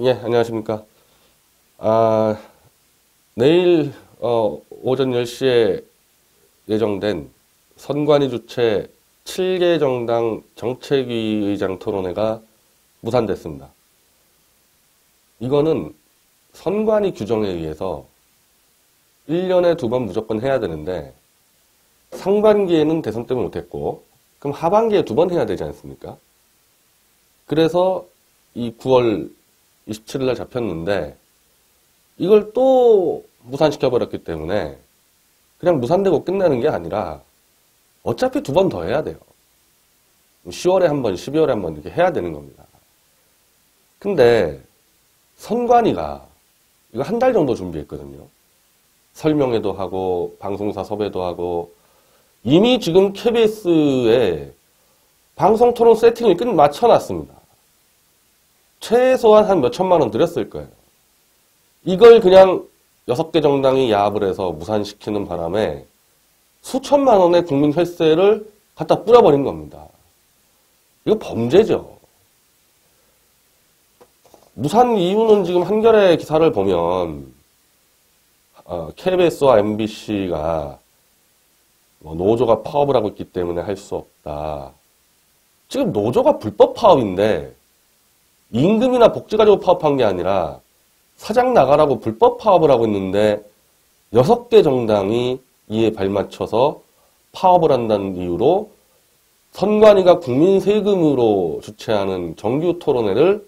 예, 안녕하십니까. 아, 내일 어, 오전 10시에 예정된 선관위 주최 7개 정당 정책위 의장 토론회가 무산됐습니다. 이거는 선관위 규정에 의해서 1년에 두 번 무조건 해야 되는데 상반기에는 대선 때문에 못했고 그럼 하반기에 두 번 해야 되지 않습니까? 그래서 이 9월 27일 날 잡혔는데 이걸 또 무산시켜버렸기 때문에 그냥 무산되고 끝나는 게 아니라 어차피 두 번 더 해야 돼요. 10월에 한 번, 12월에 한 번 이렇게 해야 되는 겁니다. 근데 선관위가 이거 한 달 정도 준비했거든요. 설명회도 하고 방송사 섭외도 하고 이미 지금 KBS에 방송 토론 세팅을 끝 맞춰놨습니다. 최소한 한 몇천만 원 들였을 거예요. 이걸 그냥 여섯 개 정당이 야합을 해서 무산시키는 바람에 수천만 원의 국민 혈세를 갖다 뿌려버린 겁니다. 이거 범죄죠. 무산 이유는 지금 한겨레 기사를 보면 어, KBS와 MBC가 뭐 노조가 파업을 하고 있기 때문에 할 수 없다. 지금 노조가 불법 파업인데 임금이나 복지 가지고 파업한 게 아니라 사장 나가라고 불법 파업을 하고 있는데 여섯 개 정당이 이에 발맞춰서 파업을 한다는 이유로 선관위가 국민 세금으로 주최하는 정규 토론회를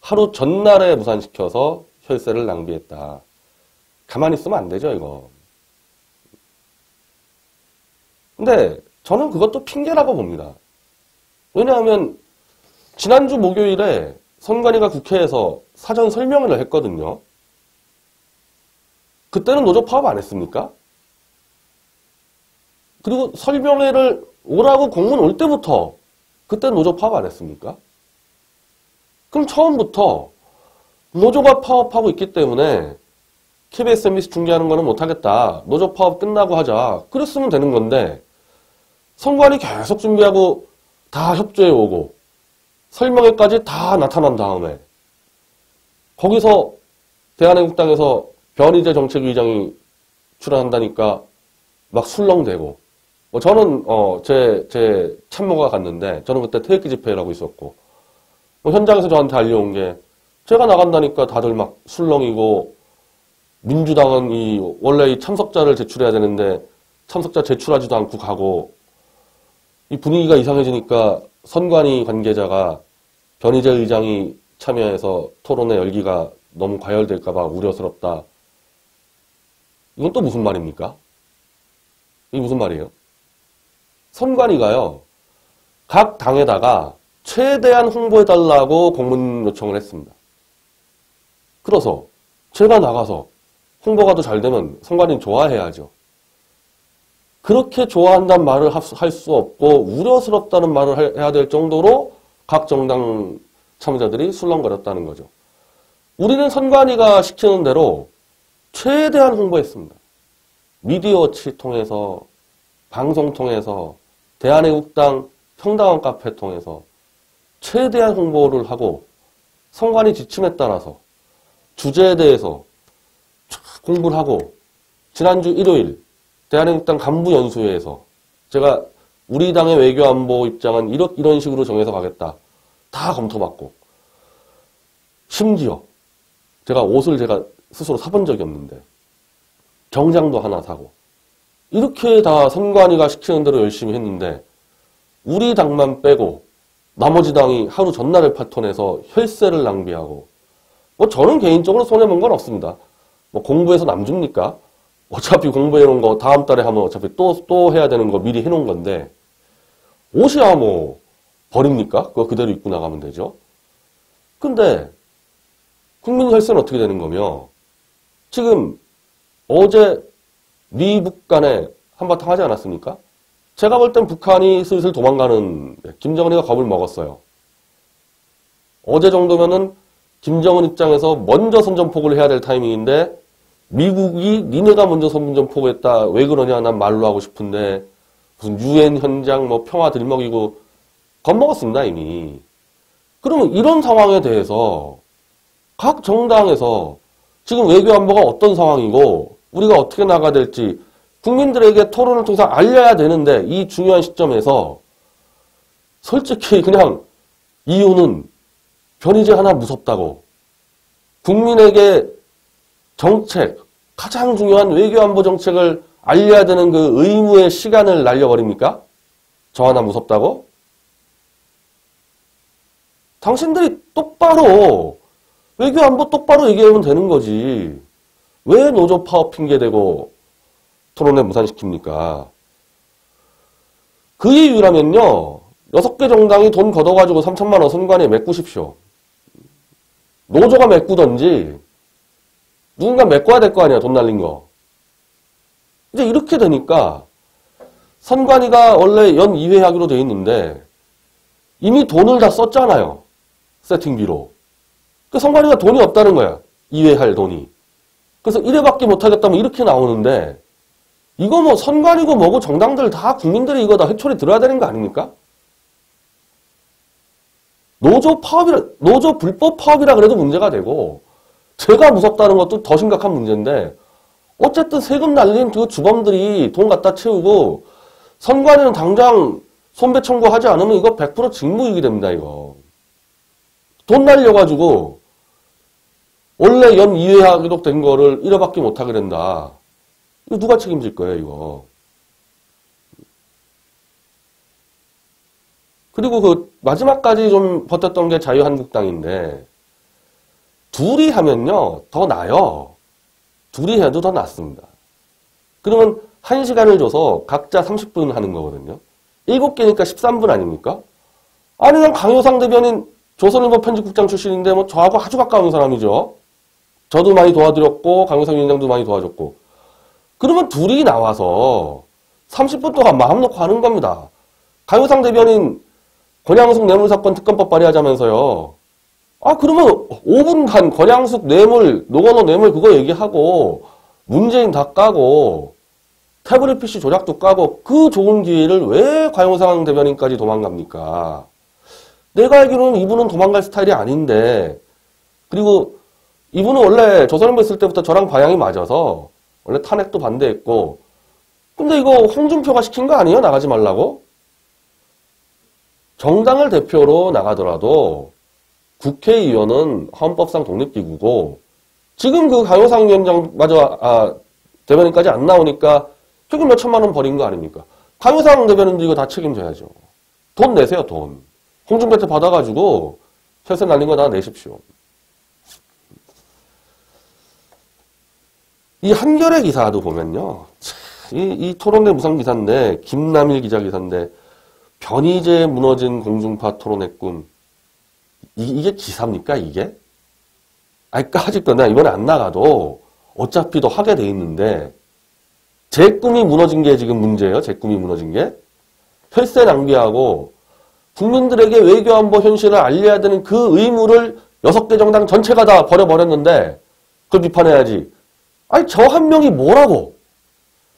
하루 전날에 무산시켜서 혈세를 낭비했다. 가만히 있으면 안 되죠, 이거. 근데 저는 그것도 핑계라고 봅니다. 왜냐하면 지난주 목요일에 선관위가 국회에서 사전 설명회를 했거든요. 그때는 노조 파업 안 했습니까? 그리고 설명회를 오라고 공문 올 때부터 그때 노조 파업 안 했습니까? 그럼 처음부터 노조가 파업하고 있기 때문에 KBS, MBC 중계하는 거는 못하겠다. 노조 파업 끝나고 하자. 그랬으면 되는 건데 선관위 계속 준비하고 다 협조해 오고 설명회까지 다 나타난 다음에 거기서 대한민국당에서 변희재 정책위장이 출연한다니까 막 술렁대고. 뭐 저는 어제 제 참모가 갔는데 저는 그때 퇴역기 집회를 하고 있었고. 뭐 현장에서 저한테 알려온 게 제가 나간다니까 다들 막 술렁이고 민주당은 이 원래 이 참석자를 제출해야 되는데 참석자 제출하지도 않고 가고 이 분위기가 이상해지니까 선관위 관계자가 변희재 의장이 참여해서 토론회 열기가 너무 과열될까봐 우려스럽다. 이건 또 무슨 말입니까? 이게 무슨 말이에요? 선관위가요, 각 당에다가 최대한 홍보해달라고 공문 요청을 했습니다. 그래서 제가 나가서 홍보가 더 잘 되면 선관위는 좋아해야죠. 그렇게 좋아한다는 말을 할 수 없고 우려스럽다는 말을 해야 될 정도로 각 정당 참여자들이 술렁거렸다는 거죠. 우리는 선관위가 시키는 대로 최대한 홍보했습니다. 미디어치 통해서 방송 통해서 대한애국당 평당원 카페 통해서 최대한 홍보를 하고 선관위 지침에 따라서 주제에 대해서 공부를 하고 지난주 일요일 대한민국당 간부 연수회에서 제가 우리 당의 외교안보 입장은 이런, 이런 식으로 정해서 가겠다. 다 검토받고. 심지어 제가 옷을 제가 스스로 사본 적이 없는데 정장도 하나 사고 이렇게 다 선관위가 시키는 대로 열심히 했는데 우리 당만 빼고 나머지 당이 하루 전날을 파톤해서 혈세를 낭비하고 뭐 저는 개인적으로 손해본 건 없습니다. 뭐 공부해서 남 줍니까? 어차피 공부해 놓은 거 다음 달에 하면 어차피 또, 또 해야 되는 거 미리 해 놓은 건데, 옷이야 뭐, 버립니까? 그거 그대로 입고 나가면 되죠. 근데, 국민 혈세는 어떻게 되는 거며, 지금, 어제, 미북 간에 한바탕 하지 않았습니까? 제가 볼 땐 북한이 슬슬 도망가는, 김정은이가 겁을 먹었어요. 어제 정도면은, 김정은 입장에서 먼저 선전포고를 해야 될 타이밍인데, 미국이 니네가 먼저 선문점 포고했다. 왜 그러냐? 난 말로 하고 싶은데 무슨 유엔 현장 뭐 평화 들먹이고 겁먹었습니다 이미. 그러면 이런 상황에 대해서 각 정당에서 지금 외교 안보가 어떤 상황이고 우리가 어떻게 나가야 될지 국민들에게 토론을 통해서 알려야 되는데 이 중요한 시점에서 솔직히 그냥 이유는 변이제 하나 무섭다고 국민에게 정책 가장 중요한 외교안보 정책을 알려야 되는 그 의무의 시간을 날려버립니까? 저 하나 무섭다고? 당신들이 똑바로 외교안보 똑바로 얘기하면 되는 거지. 왜 노조 파업 핑계대고 토론회 무산시킵니까? 그 이유라면요. 여섯 개 정당이 돈 걷어가지고 3천만 원 선관위에 메꾸십시오. 노조가 메꾸던지 누군가 메꿔야 될 거 아니야 돈 날린 거. 이제 이렇게 되니까 선관위가 원래 연 2회 하기로 돼 있는데 이미 돈을 다 썼잖아요. 세팅비로. 그 선관위가 돈이 없다는 거야. 2회 할 돈이. 그래서 1회밖에 못하겠다면 이렇게 나오는데 이거 뭐 선관위고 뭐고 정당들 다 국민들이 이거 다 회초리 들어야 되는 거 아닙니까? 노조 파업이라, 노조 불법 파업이라 그래도 문제가 되고 제가 무섭다는 것도 더 심각한 문제인데 어쨌든 세금 날린 그 주범들이 돈 갖다 채우고 선관위는 당장 손배 청구하지 않으면 이거 100% 직무유기 됩니다, 이거. 돈 날려가지고 원래 연 2회 하기로 된 거를 1회밖에 못하게 된다. 이거 누가 책임질 거예요, 이거. 그리고 그 마지막까지 좀 버텼던 게 자유한국당인데 둘이 하면요 더 나요. 둘이 해도 더 낫습니다. 그러면 1시간을 줘서 각자 30분 하는 거거든요. 7개니까 13분 아닙니까? 아니 난 강효상 대변인 조선일보 편집국장 출신인데 뭐 저하고 아주 가까운 사람이죠. 저도 많이 도와드렸고 강효상 위원장도 많이 도와줬고 그러면 둘이 나와서 30분 동안 마음 놓고 하는 겁니다. 강효상 대변인 권양숙 뇌물사건 특검법 발의하자면서요. 아 그러면 5분간 권양숙 뇌물, 노건호 뇌물 그거 얘기하고 문재인 다 까고 태블릿 PC 조작도 까고 그 좋은 기회를 왜 과용상 대변인까지 도망갑니까? 내가 알기로는 이분은 도망갈 스타일이 아닌데 그리고 이분은 원래 조선일보 있을 때부터 저랑 방향이 맞아서 원래 탄핵도 반대했고 근데 이거 홍준표가 시킨 거 아니에요? 나가지 말라고? 정당을 대표로 나가더라도 국회의원은 헌법상 독립기구고 지금 그 강효상 위원장마저 아, 대변인까지 안 나오니까 최근 몇 천만 원 버린 거 아닙니까? 강효상 대변인도 이거 다 책임져야죠. 돈 내세요, 돈. 홍준표한테 받아가지고 혈세 날린 거 다 내십시오. 이 한겨레 기사도 보면요. 이, 이 토론회 무상 기사인데 김남일 기자 기사인데 변이제 무너진 공중파 토론회 꿈 이, 게 기사입니까 이게? 아니 까짓거 나 이번에 안 나가도 어차피 도 하게 돼 있는데 제 꿈이 무너진 게 지금 문제예요. 제 꿈이 무너진 게. 혈세 낭비하고 국민들에게 외교 안보 현실을 알려야 되는 그 의무를 여섯 개 정당 전체가 다 버려버렸는데 그걸 비판해야지. 아니 저 한 명이 뭐라고?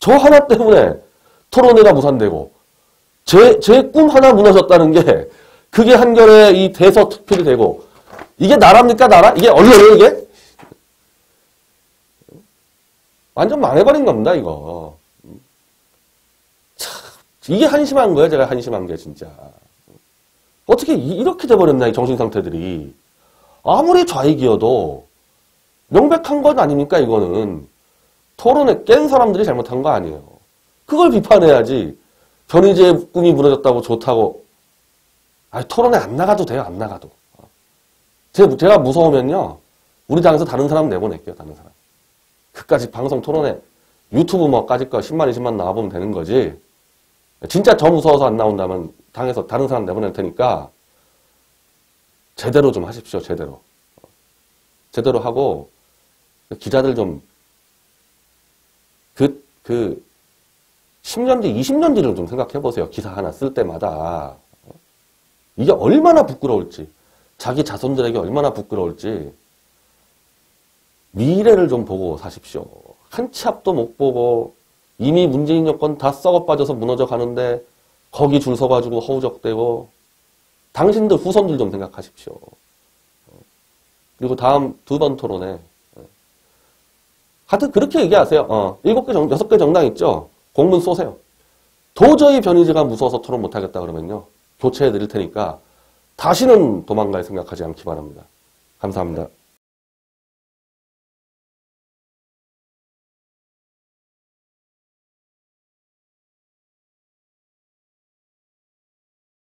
저 하나 때문에 토론회가 무산되고 제 제 꿈 하나 무너졌다는 게 그게 한결에 이 대서 특필이 되고 이게 나랍니까 나라? 이게 언론이에요 이게? 완전 망해버린 겁니다, 이거. 참, 이게 한심한 거예요, 제가 한심한 게, 진짜. 어떻게 이렇게 돼버렸나, 이 정신 상태들이. 아무리 좌익이어도 명백한 건 아닙니까, 이거는. 토론에 깬 사람들이 잘못한 거 아니에요. 그걸 비판해야지. 변희재 꿈이 무너졌다고 좋다고. 아 토론에 안 나가도 돼요, 안 나가도. 제가 무서우면요. 우리 당에서 다른 사람 내보낼게요, 다른 사람. 그까지 방송 토론에 유튜브 뭐까지 거 10만, 20만 나와보면 되는 거지. 진짜 저 무서워서 안 나온다면 당에서 다른 사람 내보낼 테니까 제대로 좀 하십시오, 제대로. 제대로 하고 기자들 좀 그, 그 10년 뒤, 20년 뒤를 좀 생각해 보세요. 기사 하나 쓸 때마다. 이게 얼마나 부끄러울지 자기 자손들에게 얼마나 부끄러울지 미래를 좀 보고 사십시오. 한 치 앞도 못 보고 이미 문재인 여권 다 썩어 빠져서 무너져 가는데 거기 줄 서가지고 허우적대고 당신들 후손들 좀 생각하십시오. 그리고 다음 두 번 토론에 하여튼 그렇게 얘기하세요. 어, 7개 정, 6개 정당 있죠? 공문 쏘세요. 도저히 변희재가 무서워서 토론 못하겠다 그러면요. 교체해 드릴 테니까 다시는 도망갈 생각하지 않기 바랍니다. 감사합니다.